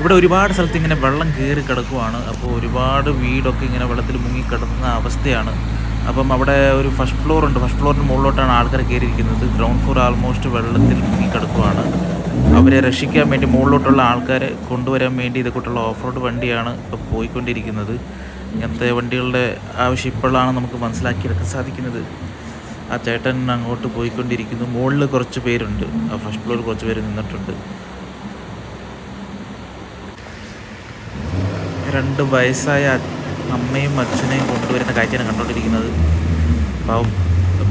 ഇവിടെ ഒരുപാട് സ്ഥലത്ത് ഇങ്ങനെ വെള്ളം കയറി കിടക്കുവാണ്. അപ്പോൾ ഒരുപാട് വീടൊക്കെ ഇങ്ങനെ വെള്ളത്തിൽ മുങ്ങി കിടക്കുന്ന അവസ്ഥയാണ്. അപ്പം അവിടെ ഒരു ഫസ്റ്റ് ഫ്ലോർ ഉണ്ട്. ഫസ്റ്റ് ഫ്ലോറിന് മുകളിലോട്ടാണ് ആൾക്കാർ കയറിയിരിക്കുന്നത്. ഗ്രൗണ്ട് ഫ്ലോർ ആൾമോസ്റ്റ് വെള്ളത്തിൽ മുങ്ങി കിടക്കുവാണ്. അവരെ രക്ഷിക്കാൻ വേണ്ടി മുകളിലോട്ടുള്ള ആൾക്കാരെ കൊണ്ടുവരാൻ വേണ്ടി ഇതേക്കൂട്ടുള്ള ഓഫ് റോഡ് വണ്ടിയാണ് ഇപ്പോൾ പോയിക്കൊണ്ടിരിക്കുന്നത്. ഇങ്ങനത്തെ വണ്ടികളുടെ ആവശ്യം ഇപ്പോഴാണ് നമുക്ക് മനസ്സിലാക്കിയെടുക്കാൻ സാധിക്കുന്നത്. ആ ചേട്ടൻ അങ്ങോട്ട് പോയിക്കൊണ്ടിരിക്കുന്നു. മുകളിൽ കുറച്ച് പേരുണ്ട്. ആ ഫസ്റ്റ് ഫ്ലോറിൽ കുറച്ച് പേര് നിന്നിട്ടുണ്ട്. രണ്ട് വയസ്സായ അമ്മയും അച്ഛനെയും കൊണ്ടുവരുന്ന കാഴ്ചയാണ് കണ്ടുകൊണ്ടിരിക്കുന്നത് പാവം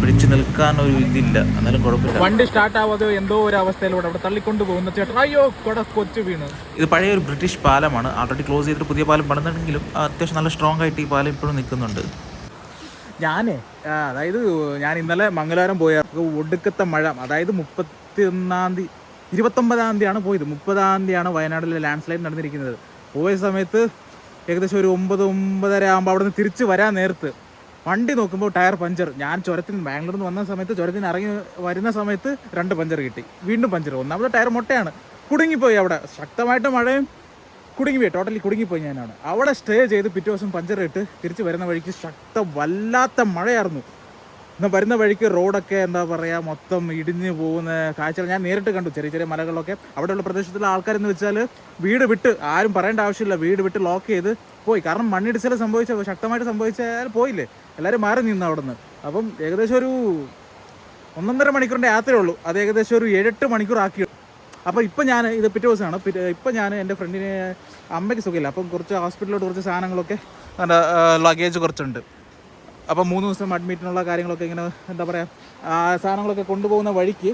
പിടിച്ചു നിൽക്കാൻ ഒരു ഇതില്ല. എന്നാലും കുഴപ്പമില്ല. വണ്ടി സ്റ്റാർട്ട് ആവാതെ എന്തോ ഒരു അവസ്ഥയിലൂടെ അവിടെ തള്ളിക്കൊണ്ട് പോകുന്ന ചേട്ടൻ. അയ്യോ കൊട കൊച്ചു വീണ്. ഇത് പഴയ ഒരു ബ്രിട്ടീഷ് പാലമാണ്. ആൾറെഡി ക്ലോസ് ചെയ്തിട്ട് പുതിയ പാലം പണിതെങ്കിലും അത്യാവശ്യം നല്ല സ്ട്രോങ് ആയിട്ട് ഈ പാലം ഇപ്പോഴും നിൽക്കുന്നുണ്ട്. ഞാനേ അതായത് ഞാൻ ഇന്നലെ മംഗലാരം പോയ ഒടുക്കത്തെ മഴ അതായത് മുപ്പത്തി ഒന്നാം തീയതി ഇരുപത്തൊമ്പതാം തീയതിയാണ് പോയത്. മുപ്പതാം തീയതിയാണ് വയനാട്ടിലെ ലാൻഡ് സ്ലൈഡ് നടന്നിരിക്കുന്നത്. പോയ സമയത്ത് ഏകദേശം ഒരു ഒമ്പത് ഒമ്പതര ആകുമ്പോൾ അവിടെ നിന്ന് തിരിച്ച് വരാൻ നേരത്ത്. വണ്ടി നോക്കുമ്പോൾ ടയർ പഞ്ചർ. ഞാൻ ചുരത്തിന് ബാംഗ്ലൂരിൽ നിന്ന് വന്ന സമയത്ത് ചുരത്തിന് ഇറങ്ങി വരുന്ന സമയത്ത് രണ്ട് പഞ്ചർ കിട്ടി. വീണ്ടും പഞ്ചർ. ഒന്നാമത് ടയർ മുട്ടയാണ്. കുടുങ്ങിപ്പോയി അവിടെ. ശക്തമായിട്ട് മഴയും കുടുങ്ങിപ്പോയി. ടോട്ടലി കുടുങ്ങിപ്പോയി ഞാനാണ് അവിടെ സ്റ്റേ ചെയ്ത് പിറ്റേ ദിവസം പഞ്ചർ ഇട്ട് തിരിച്ച് വരുന്ന വഴിക്ക് ശക്ത വല്ലാത്ത മഴയായിരുന്നു. എന്നാൽ വരുന്ന വഴിക്ക് റോഡൊക്കെ എന്താ പറയുക മൊത്തം ഇടിഞ്ഞ് പോകുന്ന കാഴ്ചകൾ ഞാൻ നേരിട്ട് കണ്ടു. ചെറിയ ചെറിയ മലകളൊക്കെ. അവിടെയുള്ള പ്രദേശത്തുള്ള ആൾക്കാരെന്ന് വെച്ചാൽ വീട് വിട്ട് ആരും പറയേണ്ട ആവശ്യമില്ല. വീട് വിട്ട് ലോക്ക് ചെയ്ത് പോയി. കാരണം മണ്ണിടിച്ചിൽ സംഭവിച്ച ശക്തമായിട്ട് സംഭവിച്ചാൽ പോയില്ലേ? എല്ലാവരും മാറി നിന്ന് അവിടെ നിന്ന് അപ്പം ഏകദേശം ഒരു ഒന്നൊന്നര മണിക്കൂറിന്റെ യാത്രയേ ഉള്ളൂ. അത് ഏകദേശം ഒരു ഏഴെട്ട് മണിക്കൂർ ആക്കി. അപ്പോൾ ഇപ്പം ഞാൻ ഇത് പിറ്റേ ദിവസമാണ്. ഇപ്പം ഞാൻ എന്റെ ഫ്രണ്ടിന് അമ്മയ്ക്ക് സുഖമില്ല. അപ്പം കുറച്ച് ഹോസ്പിറ്റലിലോട്ട് കുറച്ച് സാധനങ്ങളൊക്കെ ലഗേജ് കുറച്ചുണ്ട്. അപ്പം മൂന്ന് ദിവസം അഡ്മിറ്റിനുള്ള കാര്യങ്ങളൊക്കെ ഇങ്ങനെ എന്താ പറയുക ആ സാധനങ്ങളൊക്കെ കൊണ്ടുപോകുന്ന വഴിക്ക്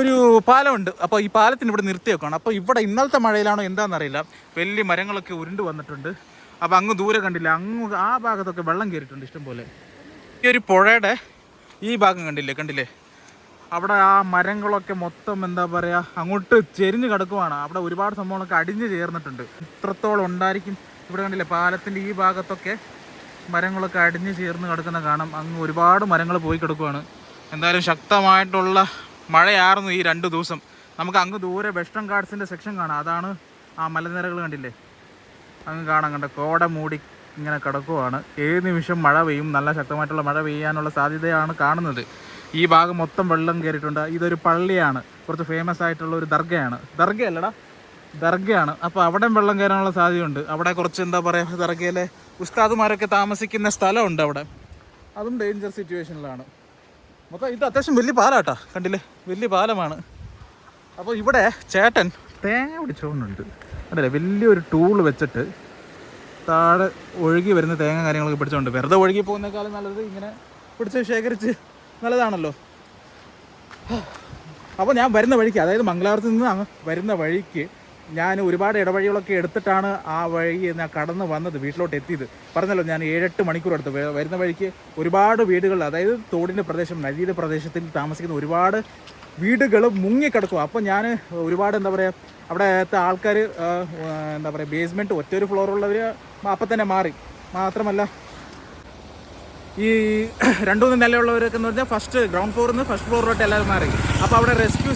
ഒരു പാലമുണ്ട്. അപ്പോൾ ഈ പാലത്തിന് ഇവിടെ നിർത്തി വെക്കണം. അപ്പോൾ ഇവിടെ ഇന്നലത്തെ മഴയിലാണോ എന്താണെന്നറിയില്ല വലിയ മരങ്ങളൊക്കെ ഉരുണ്ട് വന്നിട്ടുണ്ട്. അപ്പോൾ അങ്ങ് ദൂരെ കണ്ടില്ല. അങ്ങ് ആ ഭാഗത്തൊക്കെ വെള്ളം കയറിയിട്ടുണ്ട് ഇഷ്ടംപോലെ ഈ ഒരു പുഴയുടെ ഈ ഭാഗം കണ്ടില്ലേ കണ്ടില്ലേ? അവിടെ ആ മരങ്ങളൊക്കെ മൊത്തം എന്താ പറയുക അങ്ങോട്ട് ചെരിഞ്ഞ് കിടക്കുവാണ്. അവിടെ ഒരുപാട് സംഭവങ്ങളൊക്കെ അടിഞ്ഞ് ചേർന്നിട്ടുണ്ട്. ഇത്രത്തോളം ഉണ്ടായിരിക്കും. ഇവിടെ കണ്ടില്ലേ പാലത്തിന്റെ ഈ ഭാഗത്തൊക്കെ മരങ്ങളൊക്കെ അടിഞ്ഞ് ചേർന്ന് കിടക്കുന്ന കാണാം. അങ്ങ് ഒരുപാട് മരങ്ങൾ പോയി കിടക്കുവാണ്. എന്തായാലും ശക്തമായിട്ടുള്ള മഴയായിരുന്നു ഈ രണ്ട് ദിവസം. നമുക്ക് അങ്ങ് ദൂരെ വെസ്റ്റേൺ ഗാർഡ്സിന്റെ സെക്ഷൻ കാണാം. അതാണ് ആ മലനിരകൾ കണ്ടില്ലേ? അങ്ങ് കാണാൻ കണ്ട? കോട മൂടി ഇങ്ങനെ കിടക്കുവാണ്. ഏത് നിമിഷം മഴ പെയ്യും? നല്ല ശക്തമായിട്ടുള്ള മഴ പെയ്യാനുള്ള സാധ്യതയാണ് കാണുന്നത്. ഈ ഭാഗം മൊത്തം വെള്ളം കയറിയിട്ടുണ്ട്. ഇതൊരു പള്ളിയാണ്. കുറച്ച് ഫേമസ് ആയിട്ടുള്ള ഒരു ദർഗയാണ്. ദർഗയല്ലടാ. ദർഗയാണ്. അപ്പോൾ അവിടെ വെള്ളം കയറാനുള്ള സാധ്യതയുണ്ട്. അവിടെ കുറച്ച് എന്താ പറയുക ദർഗയിലെ ഉസ്താദുമാരൊക്കെ താമസിക്കുന്ന സ്ഥലമുണ്ട് അവിടെ. അതും ഡേഞ്ചർ സിറ്റുവേഷനിലാണ് മൊത്തം ഇത് അത്യാവശ്യം വലിയ പാലാട്ടാ കണ്ടില്ലേ? വലിയ പാലമാണ്. അപ്പോൾ ഇവിടെ ചേട്ടൻ തേങ്ങ പിടിച്ചോണ്ടുണ്ട് കണ്ടില്ലേ വലിയൊരു ടൂൾ വെച്ചിട്ട് താഴെ ഒഴുകി വരുന്ന തേങ്ങ കാര്യങ്ങളൊക്കെ പിടിച്ചോണ്ട്. വെറുതെ ഒഴുകി പോകുന്നേക്കാളും നല്ലത് ഇങ്ങനെ പിടിച്ച് ശേഖരിച്ച് നല്ലതാണല്ലോ. അപ്പോൾ ഞാൻ വരുന്ന വഴിക്ക് അതായത് മംഗലാപുരത്ത് നിന്ന് വരുന്ന വഴിക്ക് ഞാൻ ഒരുപാട് ഇടവഴികളൊക്കെ എടുത്തിട്ടാണ് ആ വഴി ഞാൻ കടന്ന് വന്നത് വീട്ടിലോട്ട് എത്തിയത്. പറഞ്ഞല്ലോ ഞാൻ ഏഴെട്ട് മണിക്കൂർ എടുത്തു വരുന്ന വഴിക്ക് ഒരുപാട് വീടുകൾ അതായത് തോടിന്റെ പ്രദേശം നദിയുടെ പ്രദേശത്തിൽ താമസിക്കുന്ന ഒരുപാട് വീടുകൾ മുങ്ങിക്കിടക്കും. അപ്പോൾ ഞാൻ ഒരുപാട് എന്താ പറയുക അവിടെത്തെ ആൾക്കാർ എന്താ പറയുക ബേസ്മെന്റ് ഒറ്റ ഒരു ഫ്ലോറുള്ളവർ അപ്പം തന്നെ മാറി. മാത്രമല്ല ഈ രണ്ടു മൂന്ന് നിലയുള്ളവരൊക്കെ എന്ന് പറഞ്ഞാൽ ഫസ്റ്റ് ഗ്രൗണ്ട് ഫ്ലോറിൽ നിന്ന് ഫസ്റ്റ് ഫ്ലോറിലോട്ട് എല്ലാവരും മാറി. അപ്പോൾ അവിടെ റെസ്ക്യൂ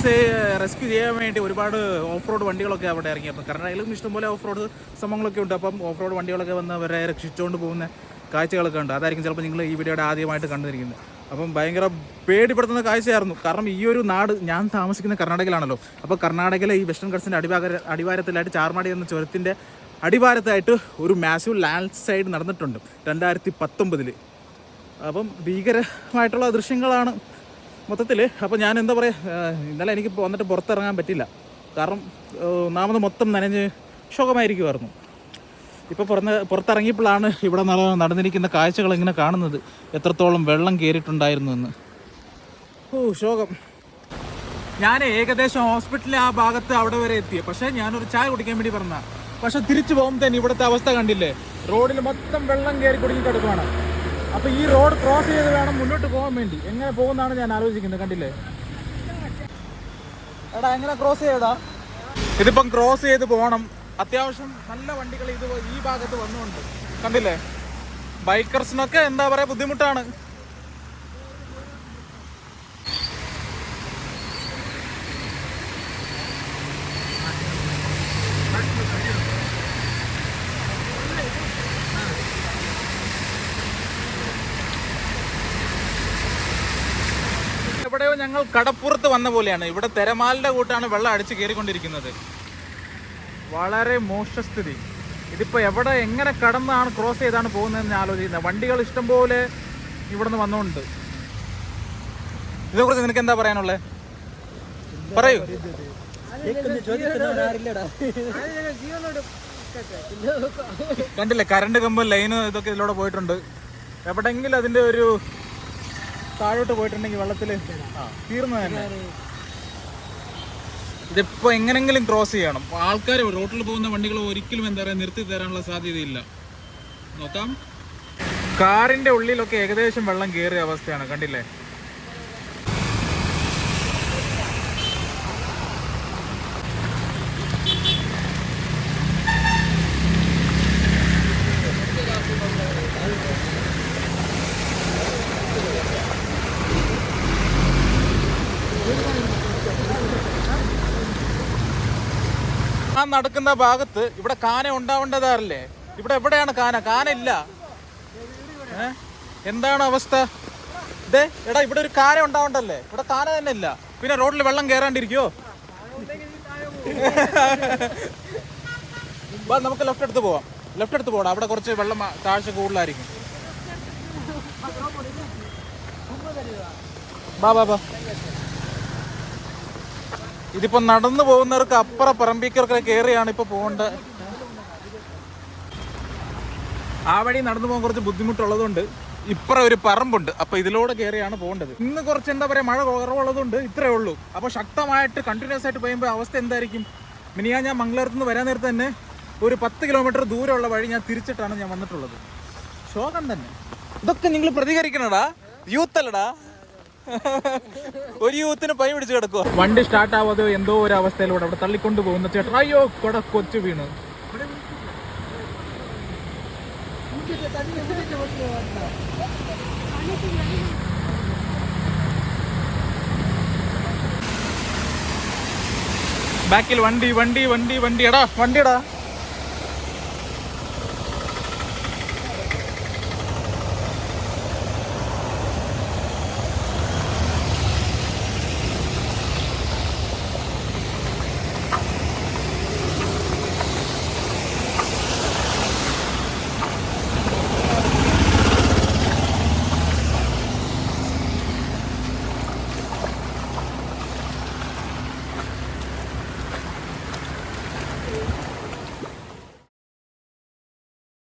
റെസ്ക്യൂ ചെയ്യാൻ വേണ്ടി ഒരുപാട് ഓഫ് റോഡ് വണ്ടികളൊക്കെ അവിടെ ഇറങ്ങി. അപ്പം കർണാടകയിലും ഇഷ്ടംപോലെ ഓഫ് റോഡ് സംഭവങ്ങളൊക്കെ ഉണ്ട്. അപ്പം ഓഫ് റോഡ് വണ്ടികളൊക്കെ വന്ന് അവരെ രക്ഷിച്ചുകൊണ്ട് പോകുന്ന കാഴ്ചകളൊക്കെ ഉണ്ട്. അതായിരിക്കും ചിലപ്പോൾ നിങ്ങൾ ഈ വീഡിയോയുടെ ആദ്യമായിട്ട് കണ്ടിരിക്കുന്നത് അപ്പം ഭയങ്കര പേടിപ്പെടുത്തുന്ന കാഴ്ചയായിരുന്നു. കാരണം ഈ ഒരു നാട് ഞാൻ താമസിക്കുന്ന കർണാടകയിലാണല്ലോ. അപ്പോൾ കർണാടകയിലെ ഈ വെസ്റ്റേൺ ഗഡ്സിന്റെ അടിഭാഗ അടിവാരത്തിലായിട്ട് ചാർമാടി എന്ന ചുരത്തിന്റെ അടിവാരത്തായിട്ട് ഒരു മാസീവ് ലാൻഡ് സൈഡ് നടന്നിട്ടുണ്ട്. രണ്ടായിരത്തി പത്തൊമ്പതിൽ അപ്പം ഭീകരമായിട്ടുള്ള ദൃശ്യങ്ങളാണ് മൊത്തത്തിൽ. അപ്പോൾ ഞാൻ എന്താ പറയുക ഇന്നലെ എനിക്ക് വന്നിട്ട് പുറത്തിറങ്ങാൻ പറ്റില്ല. കാരണം ഒന്നാമത് മൊത്തം നനഞ്ഞ് ശോകമായിരിക്കുമായിരുന്നു ഇപ്പോൾ പുറന്ന് പുറത്തിറങ്ങിയപ്പോഴാണ് ഇവിടെ നട- നടന്നിരിക്കുന്ന കാഴ്ചകൾ ഇങ്ങനെ കാണുന്നത്. എത്രത്തോളം വെള്ളം കയറിയിട്ടുണ്ടായിരുന്നു എന്ന്. ഓ ശോകം. ഞാൻ ഏകദേശം ഹോസ്പിറ്റലിൽ ആ ഭാഗത്ത് അവിടെ വരെ എത്തി. പക്ഷേ ഞാനൊരു ചായ കുടിക്കാൻ വേണ്ടി പറഞ്ഞ പക്ഷെ തിരിച്ചു പോകുമ്പോൾ തന്നെ ഇവിടുത്തെ അവസ്ഥ കണ്ടില്ലേ? റോഡിൽ മൊത്തം വെള്ളം കയറി കുടുങ്ങി കിടക്കുവാണ്. അപ്പൊ ഈ റോഡ് ക്രോസ് ചെയ്ത് വേണം മുന്നോട്ട് പോകാൻ വേണ്ടി. എങ്ങനെ പോകുന്നതാണ് ഞാൻ ആലോചിക്കുന്നത് കണ്ടില്ലേ? എടാ എങ്ങനെ ക്രോസ് ചെയ്യടാ? ഇതിപ്പം ക്രോസ് ചെയ്ത് പോകണം. അത്യാവശ്യം നല്ല വണ്ടികൾ ഇത് ഈ ഭാഗത്ത് വന്നുകൊണ്ട്. കണ്ടില്ലേ? ബൈക്കേഴ്സിനൊക്കെ എന്താ പറയാ ബുദ്ധിമുട്ടാണ്. എവിടെയോ ഞങ്ങൾ കടപ്പുറത്ത് വന്ന പോലെയാണ്. ഇവിടെ തിരമാലിന്റെ കൂട്ടാണ് വെള്ളം അടിച്ച് കയറിക്കൊണ്ടിരിക്കുന്നത്. വളരെ മോശസ്ഥിതി ഇതിപ്പോ എവിടെ എങ്ങനെ കടന്നാണ് ക്രോസ് ചെയ്താണ് പോകുന്നതെന്ന് ഞാൻ ആലോചിക്കുന്നത് വണ്ടികൾ ഇഷ്ടംപോലെ ഇവിടെ നിന്ന് വന്നുകൊണ്ട് ഇതേക്കുറിച്ച് നിനക്ക് എന്താ പറയാനുള്ളത് പറയൂ. കണ്ടില്ലേ? കറണ്ട് കമ്പ് ലൈന് ഇതൊക്കെ ഇതിലൂടെ പോയിട്ടുണ്ട്. എവിടെങ്കിലും അതിന്റെ ഒരു താഴോട്ട് പോയിട്ടുണ്ടെങ്കിൽ വെള്ളത്തിൽ തീർന്നു തന്നെ. ഇതിപ്പോ എങ്ങനെങ്കിലും ക്രോസ് ചെയ്യണം. ആൾക്കാർ റോട്ടിൽ പോകുന്ന വണ്ടികൾ ഒരിക്കലും എന്താ പറയാ നിർത്തി തരാനുള്ള സാധ്യതയില്ല. നോക്കാം. കാറിന്റെ ഉള്ളിലൊക്കെ ഏകദേശം വെള്ളം കയറിയ അവസ്ഥയാണ്. കണ്ടില്ലേ? നടക്കുന്ന ഭാഗത്ത് ഇവിടെ കാന ഉണ്ടാവേണ്ടതാറില്ലേ? ഇവിടെ എവിടെയാണ് കാന? കാന ഇല്ല. എന്താണ് അവസ്ഥ? ഇതേ എടാ ഇവിടെ ഒരു കാന ഉണ്ടാവണ്ടല്ലേ? ഇവിടെ കാന തന്നെ ഇല്ല. പിന്നെ റോഡിൽ വെള്ളം കയറാണ്ടിരിക്കോ വാ നമുക്ക് ലെഫ്റ്റ് എടുത്ത് പോവാം. ലെഫ്റ്റ് എടുത്ത് പോകണം അവിടെ കുറച്ച് വെള്ളം താഴ്ച കൂടുതലായിരിക്കും. ബാ ബാ ബാ ഇതിപ്പോ നടന്നു പോകുന്നവർക്ക് അപ്പുറ പറമ്പിക്കൊക്കെ കയറിയാണ് ഇപ്പൊ പോകേണ്ടത്. ആ വഴി നടന്നു പോകാൻ കുറച്ച് ബുദ്ധിമുട്ടുള്ളതുകൊണ്ട് ഇപ്പറ ഒരു പറമ്പുണ്ട്. അപ്പൊ ഇതിലൂടെ കയറിയാണ് പോകേണ്ടത്. ഇന്ന് കുറച്ച് എന്താ പറയാ മഴ കുറവുള്ളതുകൊണ്ട് ഇത്രേ ഉള്ളൂ. അപ്പൊ ശക്തമായിട്ട് കണ്ടിന്യൂസ് ആയിട്ട് പെയ്യുമ്പോൾ അവസ്ഥ എന്തായിരിക്കും? മിനിയാ ഞാൻ മംഗളൂരത്ത് നിന്ന് വരാൻ നേരത്തെ തന്നെ ഒരു പത്ത് കിലോമീറ്റർ ദൂരമുള്ള വഴി ഞാൻ തിരിച്ചിട്ടാണ് ഞാൻ വന്നിട്ടുള്ളത്. ശോകം തന്നെ. ഇതൊക്കെ നിങ്ങൾ പ്രതികരിക്കണടാ. യൂത്ത് അല്ലടാ ഒരു യൂത്തിന് പൈ പിടിച്ച് കിടക്കുക വണ്ടി സ്റ്റാർട്ട് ആവാതെ എന്തോ ഒരു അവസ്ഥയിലൂടെ അവിടെ തള്ളിക്കൊണ്ട് പോകുന്ന ചേട്ടൻ. അയ്യോ കൊട കൊച്ചു വീണ്. ബാക്കിൽ വണ്ടി വണ്ടി വണ്ടി വണ്ടി എടാ വണ്ടിയടാ.